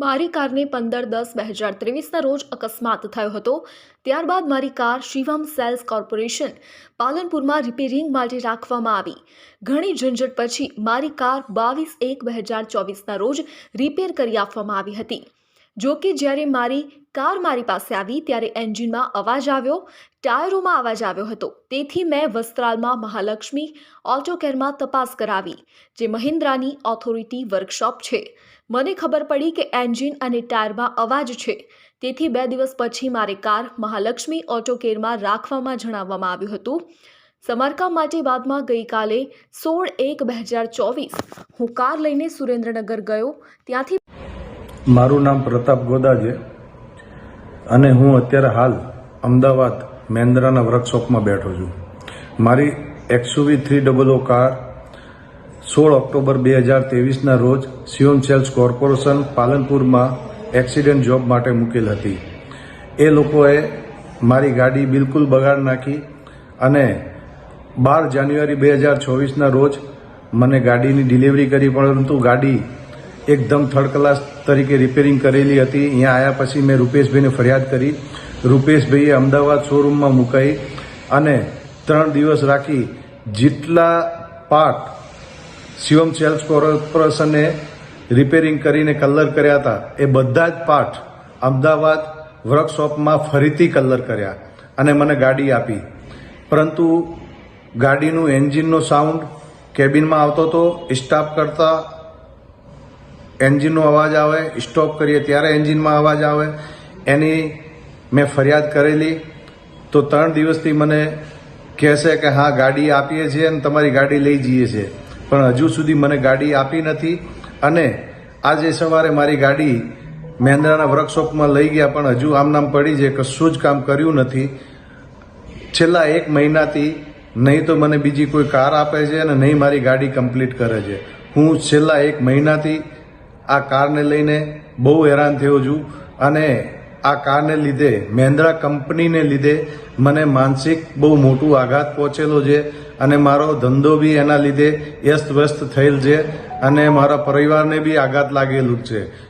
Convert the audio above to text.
મારી કારને પંદર દસ બે હજાર ત્રેવીસના રોજ અકસ્માત થયો હતો. ત્યારબાદ મારી કાર શિવમ સેલ્સ કોર્પોરેશન પાલનપુરમાં રિપેરિંગ માટે રાખવામાં આવી. ઘણી ઝંઝટ પછી મારી કાર બાવીસ એક બે હજાર ચોવીસના રોજ રિપેર કરી આપવામાં આવી હતી. જો કે જ્યારે મારી કાર મારી પાસે આવી ત્યારે એન્જિનમાં અવાજ આવ્યો, ટાયરોમાં અવાજ આવ્યો હતો. તેથી મેં વસ્ત્રાલમાં મહાલક્ષ્મી ઓટોકેરમાં તપાસ કરાવી, જે મહિન્દ્રાની ઓથોરિટી વર્કશોપ છે. મને ખબર પડી કે એન્જિન અને ટાયરમાં અવાજ છે. તેથી બે દિવસ પછી મારી કાર મહાલક્ષ્મી ઓટોકેરમાં રાખવામાં જણાવવામાં આવ્યું હતું. સમારકામ માટે બાદમાં ગઈકાલે સોળ એક બે હજાર ચોવીસ હું કાર લઈને સુરેન્દ્રનગર ગયો. ત્યાંથી મારું નામ પ્રતાપ ગોદા છે અને હું અત્યારે હાલ અમદાવાદ મહેન્દ્રાના વર્કશોપમાં બેઠો છું. મારી XUV three double O car સોળ ઓક્ટોબર બે હજાર ત્રેવીસના રોજ સિયોન સેલ્સ કોર્પોરેશન પાલનપુરમાં એક્સિડન્ટ જોબ માટે મૂકેલ હતી. એ લોકોએ મારી ગાડી બિલકુલ બગાડ નાખી અને બાર જાન્યુઆરી બે હજાર ચોવીસના રોજ મને ગાડીની ડિલિવરી કરી, પરંતુ ગાડી એકદમ થર્ડ ક્લાસ તરીકે રિપેરિંગ કરેલી હતી. અહીંયા આવ્યા પછી મેં રૂપેશભાઈને ફરિયાદ કરી. રૂપેશભાઈએ અમદાવાદ શોરૂમમાં મુકાઈ અને ત્રણ દિવસ રાખી જેટલા પાર્ટ શિવમ સેલ્સ કોર્પોરેશને રિપેરિંગ કરીને કલર કર્યા હતા, એ બધા જ પાર્ટ અમદાવાદ વર્કશોપમાં ફરીથી કલર કર્યા અને મને ગાડી આપી. પરંતુ ગાડીનું એન્જિનનો સાઉન્ડ કેબિનમાં આવતો હતો સ્ટાફ કરતા એન્જિનનો અવાજ આવે, સ્ટોપ કરીએ ત્યારે એન્જિનમાં અવાજ આવે. એની મેં ફરિયાદ કરેલી. તો ત્રણ દિવસથી મને કહેશે કે હા, ગાડી આપીએ છીએ અને તમારી ગાડી લઈ જઈએ છીએ. પણ હજુ સુધી મને ગાડી આપી નથી. અને આજે સવારે મારી ગાડી મહેન્દ્રાના વર્કશોપમાં લઈ ગયા, પણ હજુ આમ નામ પડી છે, કશું જ કામ કર્યું નથી. છેલ્લા એક મહિનાથી નહીં તો મને બીજી કોઈ કાર આપે છે અને નહીં મારી ગાડી કમ્પ્લીટ કરે છે. હું છેલ્લા એક મહિનાથી આ કારને લઈને બહુ હેરાન થયો છું. અને આ કારને લીધે, મહેન્દ્રા કંપનીને લીધે મને માનસિક બહુ મોટું આઘાત પહોંચેલો છે અને મારો ધંધો બી એના લીધે વ્યસ્ત વ્યસ્ત થયેલ છે અને મારા પરિવારને બી આઘાત લાગેલું છે.